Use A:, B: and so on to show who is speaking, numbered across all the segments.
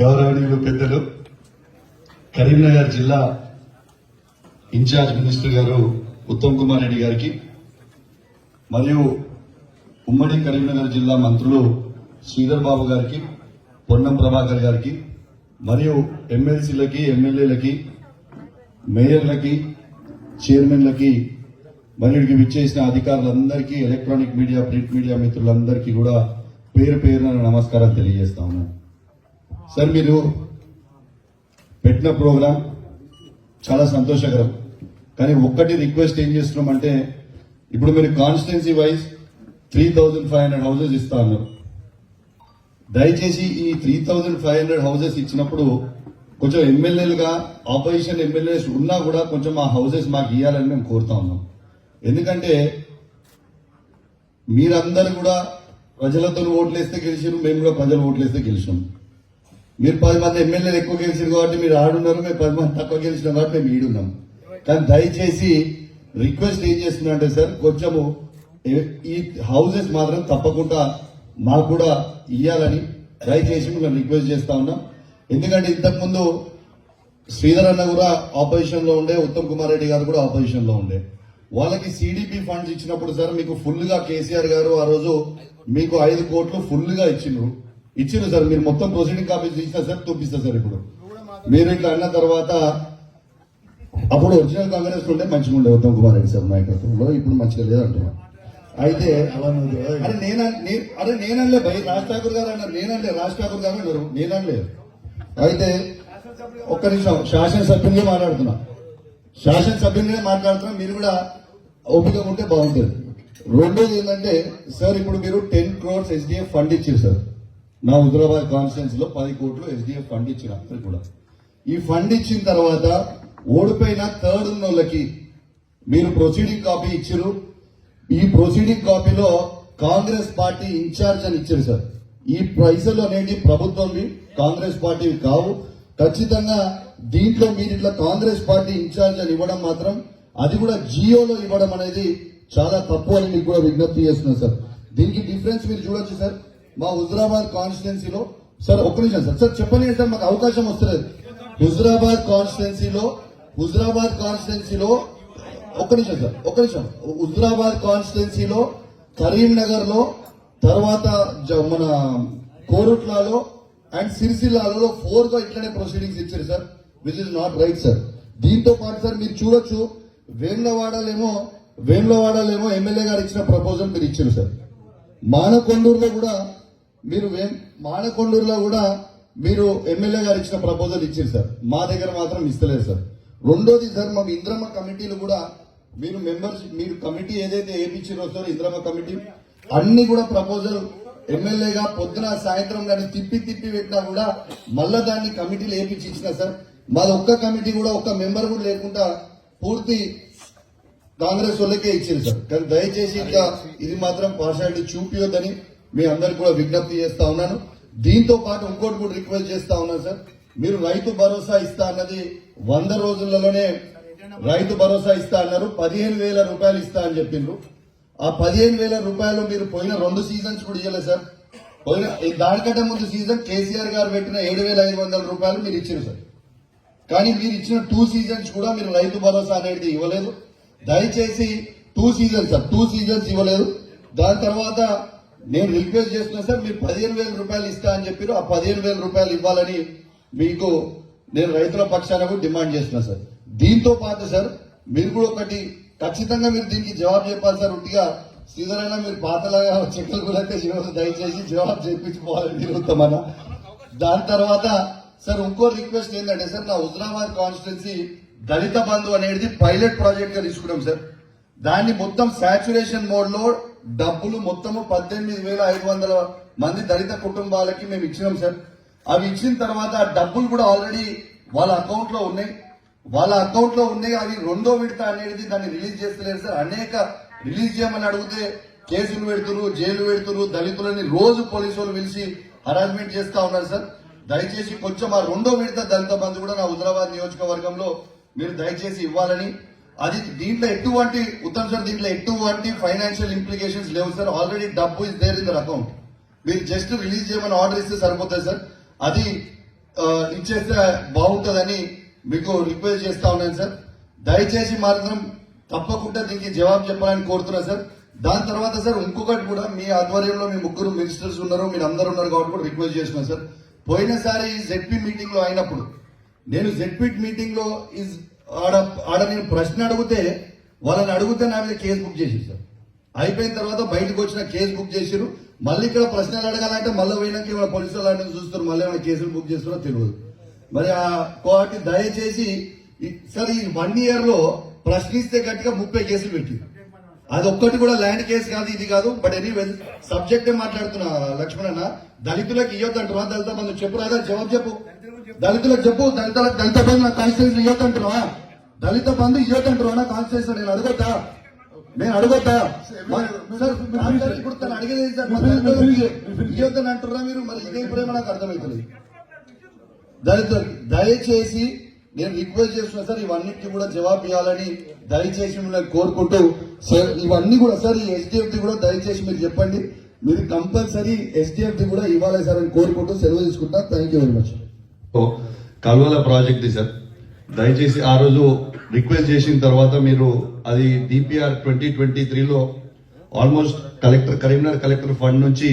A: గౌరవనీయులు పెద్దలు కరీంనగర్ జిల్లా ఇన్ఛార్జ్ మినిస్టర్ గారు ఉత్తమ్ కుమార్ రెడ్డి గారికి మరియు ఉమ్మడి కరీంనగర్ జిల్లా మంత్రులు శ్రీధర్ బాబు గారికి పొన్నం ప్రభాకర్ గారికి మరియు ఎమ్మెల్సీలకి ఎమ్మెల్యేలకి మేయర్లకి చైర్మన్లకి మరియు విచ్చేసిన అధికారులందరికీ ఎలక్ట్రానిక్ మీడియా ప్రింట్ మీడియా మిత్రులందరికీ కూడా పేరు పేరున నమస్కారం తెలియజేస్తాము. సార్ మీరు పెట్టిన ప్రోగ్రాం చాలా సంతోషకరం. కానీ ఒక్కటి రిక్వెస్ట్ ఏం చేస్తున్నామంటే ఇప్పుడు మీరు constituency wise three thousand five hundred houses ఇస్తా అన్నారు. దయచేసి ఈ three thousand five hundred houses ఇచ్చినప్పుడు కొంచెం ఎమ్మెల్యేలుగా ఆపోజిషన్ ఎమ్మెల్యేస్ ఉన్నా కూడా కొంచెం ఆ హౌసెస్ మాకు ఇవ్వాలని మేము కోరుతా ఉన్నాం. ఎందుకంటే మీరందరూ కూడా ప్రజలతో ఓట్లేస్తే గెలిచారు మేము కూడా ప్రజలు ఓట్లేస్తే గెలిచినాం. మీరు పది మంది ఎమ్మెల్యేలు ఎక్కువ గెలిచారు కాబట్టి మీరు ఆడున్నారు మేము పది మంది తక్కువ గెలిచినాం కాబట్టి మేము ఈడున్నాం. కానీ దయచేసి రిక్వెస్ట్ ఏం చేస్తున్నా అంటే సార్ కొంచెము ఈ హౌసెస్ మాత్రం తప్పకుండా మాకు కూడా ఇవ్వాలని దయచేసి మేము రిక్వెస్ట్ చేస్తా ఉన్నాం. ఎందుకంటే ఇంతకుముందు శ్రీధర్ అన్న కూడా ఆపోజిషన్లో ఉండే ఉత్తమ్ కుమార్ రెడ్డి గారు కూడా ఆపోజిషన్లో ఉండే. వాళ్ళకి సిడిపి ఫండ్స్ ఇచ్చినప్పుడు సార్ మీకు ఫుల్గా కేసీఆర్ గారు ఆ రోజు మీకు ఐదు కోట్లు ఫుల్గా ఇచ్చిండ్రు ఇచ్చిండ్రు సార్ మీరు మొత్తం ప్రొసీడింగ్ కాపీ తీసిన సార్ చూపిస్తా సార్ ఇప్పుడు. మీరు ఇట్లా అన్న తర్వాత అప్పుడు ఒరిజినల్ కాంగ్రెస్ ఉంటే మంచిగా ఉండే ఉత్తమ్ కుమార్ రెడ్డి సార్ నాయకత్వంలో ఇప్పుడు మంచిగా లేదంటున్నా. అయితే అరే నేను అరే నేనలే భయ రాజ్ ఠాకూర్ గారు అన్నారు నేనలే రాజ్ ఠాకూర్ గారు అన్నారు నేనలే అయితే ఒక్క నిమిషం శాసనసభ్యునిగా మాట్లాడుతున్నా. శాసనసభ్యునిగా మాట్లాడుతున్నా మీరు కూడా ఓపిక ఉంటే బాగుంటుంది. రెండోది ఏంటంటే సార్ ఇప్పుడు మీరు టెన్ క్రోర్స్ ఎస్డిఎఫ్ ఫండ్ ఇచ్చారు సార్. నా హుజరాబాద్ కాన్స్టిట్యూన్స్లో పది కోట్లు ఎస్డిఎఫ్ ఫండ్ ఇచ్చిన అందరికి కూడా. ఈ ఫండ్ ఇచ్చిన తర్వాత ఓడిపోయిన థర్డ్ ఉన్న వాళ్ళకి మీరు ప్రొసీడింగ్ కాపీ ఇచ్చారు ఈ ప్రొసీడింగ్ కాపీలో కాంగ్రెస్ పార్టీ ఇన్ఛార్జ్ అని ఇచ్చారు సార్. ఈ పైసలు అనేవి ప్రభుత్వంవి కాంగ్రెస్ పార్టీ కావు. ఖచ్చితంగా దీంట్లో మీరు ఇట్లా కాంగ్రెస్ పార్టీ ఇన్ఛార్జ్ అని ఇవ్వడం మాత్రం అది కూడా జియోలో ఇవ్వడం అనేది చాలా తప్పు అని మీకు కూడా విజ్ఞప్తి చేస్తున్నాను సార్. దీనికి డిఫరెన్స్ మీరు చూడొచ్చు సార్. మా హుజరాబాద్ కాన్స్టిట్యున్సీలో సార్ ఒక్క నిమిషం సార్ సార్ చెప్పండి సార్ మాకు అవకాశం వస్తలేదు. హుజరాబాద్ కాన్స్టిట్యున్సీలో హుజరాబాద్ కాన్స్టిట్యున్సీలో ఒక్క నిమిషం సార్ ఒక్క నిమిషం. హుజరాబాద్ కాన్స్టిట్యున్సీలో కరీంనగర్లో తర్వాత జ- మన కోరుట్లలో అండ్ సిరిసిల్లాలో ఫోర్గా ఇట్లనే ప్రొసీడింగ్స్ ఇచ్చారు sir. Which is not right sir దీంతో పాటు సార్ మీరు చూడొచ్చు వేములవాడలేమో వేములవాడలేమో ఎమ్మెల్యే గారు ఇచ్చిన ప్రపోజల్ మీరు ఇచ్చారు సార్ మానకొండూరులో కూడా మీరు మానకొండూరులో కూడా మీరు ఎమ్మెల్యే గారు ఇచ్చిన ప్రపోజల్ ఇచ్చారు సార్. మా దగ్గర మాత్రం ఇస్తలేదు సార్. రెండోది సార్ మా ఇంద్రమ్మ కమిటీలు కూడా మీరు మెంబర్స్ మీరు కమిటీ ఏదైతే ఏమిచ్చిరో సార్ ఇంద్రమ్మ కమిటీ అన్ని కూడా ప్రపోజల్ ఎమ్మెల్యేగా పొద్దున సాయంత్రం కానీ తిప్పి తిప్పి పెట్టినా కూడా మళ్ళా దాన్ని కమిటీలు ఏపించి ఇచ్చిన సార్. మాది ఒక్క కమిటీ కూడా ఒక్క మెంబర్ కూడా లేకుండా పూర్తి కాంగ్రెస్ వాళ్ళకే ఇచ్చింది సార్. కానీ దయచేసి ఇంకా ఇది మాత్రం పార్షాలిటీ చూపియొద్దని మీ అందరికి కూడా విజ్ఞప్తి చేస్తా ఉన్నాను. దీంతో పాటు ఇంకోటి కూడా రిక్వెస్ట్ చేస్తా ఉన్నాను సార్. మీరు రైతు భరోసా ఇస్తా అన్నది వంద రోజులలోనే రైతు భరోసా ఇస్తా అన్నారు. పదిహేను వేల రూపాయలు ఇస్తా అని చెప్పిండ్రు. ఆ పదిహేను వేల రూపాయలు మీరు పోయిన రెండు సీజన్స్ కూడా ఇవ్వలేదు సార్. పోయిన ఈ దానికంటే ముందు సీజన్ కేసీఆర్ గారు పెట్టిన ఏడు వేల ఐదు వందల రూపాయలు మీరు ఇచ్చారు సార్. కానీ మీరు ఇచ్చిన టూ సీజన్స్ కూడా మీరు రైతు భరోసా అనేది ఇవ్వలేదు. దయచేసి two seasons sir. Two seasons ఇవ్వలేదు. దాని తర్వాత నేను రిక్వెస్ట్ చేస్తున్నా సార్ మీరు పదిహేను వేల రూపాయలు ఇస్తా అని చెప్పారు. ఆ పదిహేను వేల రూపాయలు ఇవ్వాలని మీకు నేను రైతుల పక్షాన కూడా డిమాండ్ చేస్తున్నా సార్. దీంతో పాటు సార్ మీరు కూడా ఒకటి ఖచ్చితంగా మీరు దీనికి జవాబు చెప్పాలి సార్. ఉట్టిగా శ్రీధరైనా మీరు పాతలాగా చెక్కలు కూడా ఈరోజు దయచేసి జవాబు చెప్పించుకోవాలని తిరుగుతామన్న దాని తర్వాత సార్ ఇంకో రిక్వెస్ట్ ఏంటంటే సార్ నా హుజరాబాద్ కాన్స్టిట్యున్సీ దళిత బంధు అనేది పైలట్ ప్రాజెక్ట్గా తీసుకున్నాం సార్. దాన్ని మొత్తం సాచురేషన్ మోడ్లో డబ్బులు మొత్తము పద్దెనిమిది వేల ఐదు వందల మంది దళిత కుటుంబాలకి మేము ఇచ్చినాం సార్. అవి ఇచ్చిన తర్వాత ఆ డబ్బులు కూడా ఆల్రెడీ వాళ్ళ అకౌంట్లో ఉన్నాయి. వాళ్ళ అకౌంట్లో ఉన్నాయి అవి రెండో విడత అనేది దాన్ని రిలీజ్ చేస్తలేరు సార్. అనేక రిలీజ్ చేయమని అడిగితే కేసులు పెడుతురు జైలు పెడుతురు దళితులని రోజు పోలీసు వాళ్ళు పిలిచి హరాస్మెంట్ చేస్తా ఉన్నారు సార్. దయచేసి కొంచెం ఆ రెండో విడత దళిత బంధు కూడా నా హుదరాబాద్ నియోజకవర్గంలో మీరు దయచేసి ఇవ్వాలని అది దీంట్లో ఎటువంటి ఉత్తమ్ సార్ దీంట్లో ఎటువంటి ఫైనాన్షియల్ ఇంప్లికేషన్స్ లేవు సార్. ఆల్రెడీ డబ్బు is there in their account మీరు జస్ట్ రిలీజ్ చేయమని ఆర్డర్ ఇస్తే సరిపోతుంది సార్. అది ఇచ్చేస్తే బాగుంటుందని మీకు రిక్వెస్ట్ చేస్తా ఉన్నాను సార్. దయచేసి మాత్రం తప్పకుండా దీనికి జవాబు చెప్పాలని కోరుతున్నా సార్. దాని తర్వాత సార్ ఇంకొకటి కూడా మీ ఆధ్వర్యంలో మీ ముగ్గురు మినిస్టర్స్ ఉన్నారు మీరు అందరు ఉన్నారు కాబట్టి కూడా రిక్వెస్ట్ చేస్తున్నాను సార్. పోయినసారి జెడ్పీ మీటింగ్లో అయినప్పుడు నేను జెడ్పీ మీటింగ్లో ఇస్ ఆడ ఆడ నేను ప్రశ్న అడిగితే వాళ్ళని అడిగితే నా మీద కేసు బుక్ చేసి సార్. అయిపోయిన తర్వాత బయటకు వచ్చిన కేసు బుక్ చేసిరు మళ్ళీ ఇక్కడ ప్రశ్నలు అడగాలంటే మళ్ళీ పోయినాక ఇవాళ పోలీసులు వాళ్ళు చూస్తారు మళ్ళీ ఏమైనా కేసులు బుక్ చేస్తారో తెలియదు. మరి ఆ కోటి దయచేసి సార్ ఈ వన్ ఇయర్లో ప్రశ్నిస్తే గట్టిగా ముప్పై కేసులు పెట్టి. అది ఒక్కటి కూడా ల్యాండ్ కేసు కాదు ఇది కాదు. బట్ ఎనీవే సబ్జెక్టే మాట్లాడుతున్నా లక్ష్మణ్ దళితులకు ఇవ్వద్దు అంటున్నా దళిత బంధు చెప్పు రాదా జవాబు చెప్పు. దళితులకు చెప్పు దళితులకు దళిత బంధు నా కాన్స్టిట్యూషన్ ఇవ్వద్దు దళిత బంధు ఇవ్వద్దు నా కాన్స్టిట్యూషన్ నేను అడగొద్దా? నేను అడగొద్దా? సార్ అందరూ ఇప్పుడు తను అడిగేది సార్? ఇవ్వద్దని అంటున్నా మీరు? మరి ఇదే ప్రేమ నాకు అర్థమవుతుంది. దళితులకి దయచేసి నేను రిక్వెస్ట్ చేస్తున్నా సార్ ఇవన్నిటికీ కూడా జవాబు ఇవ్వాలని దయచేసి మిమ్మల్ని కోరుకుంటూ సార్ ఇవన్నీ కూడా సార్ ఈ ఎస్డిఎఫ్ కూడా దయచేసి మీరు చెప్పండి. మీరు కంపల్సరీ ఎస్డిఎఫ్ కూడా ఇవ్వాలి సార్ అని కోరుకుంటూ సెలవు తీసుకుంటా thank you very much
B: Kalvala project sir. దయచేసి ఆ రోజు రిక్వెస్ట్ చేసిన తర్వాత మీరు అది డిపిఆర్ ట్వంటీ ట్వంటీ త్రీలో almost collector Karimnagar collector fund నుంచి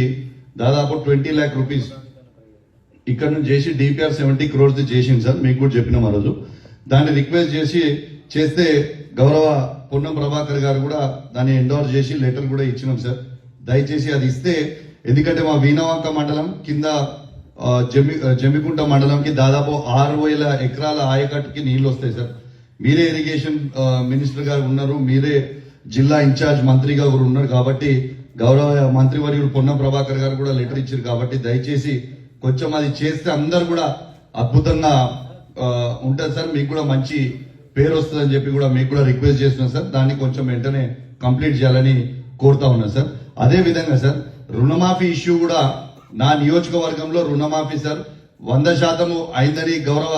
B: దాదాపు ట్వంటీ ల్యాక్ రూపీస్ ఇక్కడ నుంచి చేసి డిపిఆర్ సెవెంటీ క్రోర్స్ చేసింది సార్. మీకు కూడా చెప్పినాం ఆ రోజు. దాన్ని రిక్వెస్ట్ చేసి చేస్తే గౌరవ పొన్నం ప్రభాకర్ గారు కూడా దాన్ని ఎండోర్ చేసి లెటర్ కూడా ఇచ్చినాం సార్. దయచేసి అది ఇస్తే ఎందుకంటే మా వీణవంక మండలం కింద జమి జమిగుంట మండలంకి దాదాపు ఆరు వేల ఎకరాల ఆయకట్టుకి నీళ్ళు వస్తాయి సార్. మీరే ఇరిగేషన్ మినిస్టర్ గారు ఉన్నారు మీరే జిల్లా ఇన్ఛార్జ్ మంత్రిగా కూడా ఉన్నారు కాబట్టి గౌరవ మంత్రివర్యులు పొన్నం ప్రభాకర్ గారు కూడా లెటర్ ఇచ్చారు కాబట్టి దయచేసి కొంచెం అది చేస్తే అందరు కూడా అద్భుతంగా ఉంటుంది సార్. మీకు కూడా మంచి పేరు వస్తుందని చెప్పి కూడా మీకు కూడా రిక్వెస్ట్ చేస్తున్నాం సార్. దాన్ని కొంచెం వెంటనే కంప్లీట్ చేయాలని కోరుతా ఉన్నాం సార్. అదే విధంగా సార్ రుణమాఫీ ఇష్యూ కూడా నా నియోజకవర్గంలో రుణమాఫీ సార్. వంద శాతము అయిందని గౌరవ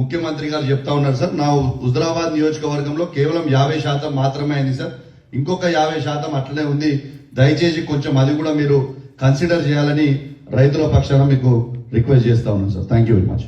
B: ముఖ్యమంత్రి గారు చెప్తా ఉన్నారు సార్. నా హుజరాబాద్ నియోజకవర్గంలో కేవలం యాభై శాతం మాత్రమే అయింది సార్. ఇంకొక యాభై శాతం అట్లనే ఉంది. దయచేసి కొంచెం అది కూడా మీరు కన్సిడర్ చేయాలని రైతుల పక్షాన మీకు రిక్వెస్ట్ చేస్తా ఉన్నాను sir. Thank you very much